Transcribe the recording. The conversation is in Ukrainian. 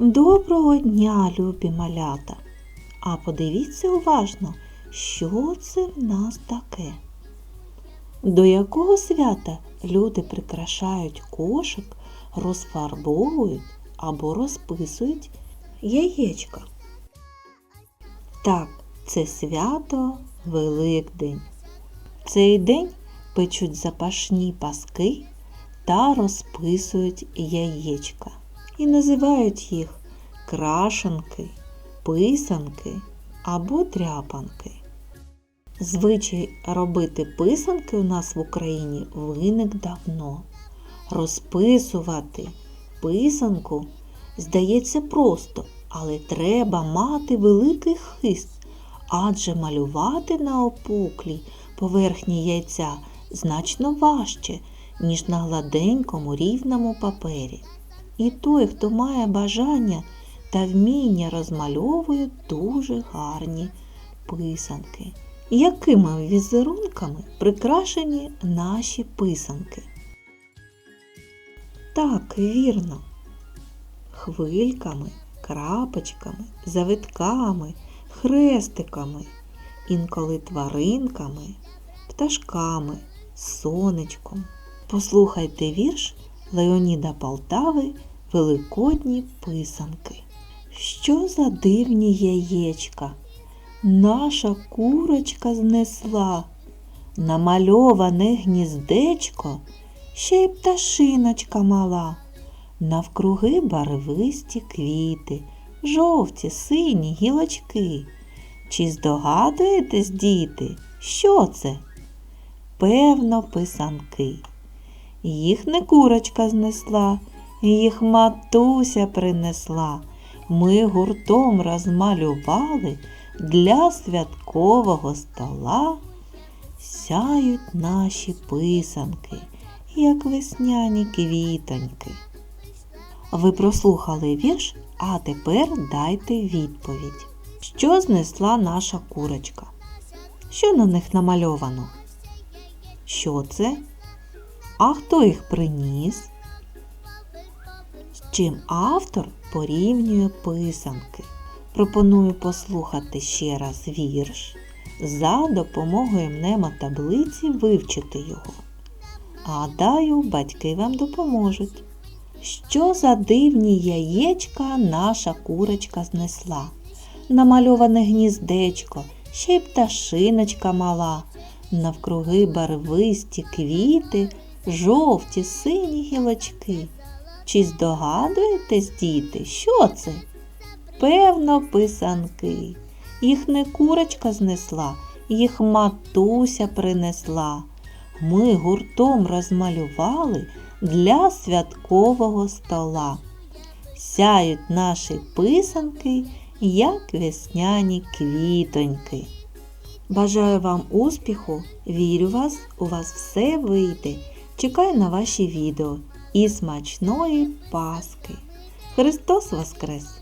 Доброго дня, любі малята! А подивіться уважно, що це в нас таке. До якого свята люди прикрашають кошик, розфарбовують або розписують яєчка? Так, це свято Великдень. Цей день печуть запашні паски та розписують яєчка. І називають їх крашенки, писанки або дряпанки. Звичай робити писанки у нас в Україні виник давно. Розписувати писанку здається просто, але треба мати великий хист, адже малювати на опуклій поверхні яйця значно важче, ніж на гладенькому рівному папері. І той, хто має бажання та вміння розмальовує дуже гарні писанки. Якими візерунками прикрашені наші писанки? Так, вірно. Хвильками, крапочками, завитками, хрестиками, інколи тваринками, пташками, сонечком. Послухайте вірш Леоніда Полтави Великодні писанки. Що за дивні яєчка? Наша курочка знесла, намальоване гніздечко, ще й пташиночка мала, навкруги барвисті квіти, жовті, сині гілочки. Чи здогадуєтесь, діти, що це? Певно, писанки. Їх не курочка знесла, їх матуся принесла. Ми гуртом розмалювали для святкового стола. Сяють наші писанки, як весняні квітоньки. Ви прослухали вірш, а тепер дайте відповідь. Що знесла наша курочка? Що на них намальовано? Що це? А хто їх приніс? З чим автор порівнює писанки? Пропоную послухати ще раз вірш. За допомогою мнемотаблиці вивчити його. Гадаю, батьки вам допоможуть. Що за дивні яєчка наша курочка знесла? Намальоване гніздечко, ще й пташиночка мала, навкруги барвисті квіти, жовті сині гілочки. Чи здогадуєтесь, діти, що це? Певно, писанки. Їх не курочка знесла, їх матуся принесла. Ми гуртом розмалювали для святкового стола. Сяють наші писанки, як весняні квітоньки. Бажаю вам успіху, вірю вас, у вас все вийде. Чекаю на ваші відео і смачної Паски. Христос Воскрес!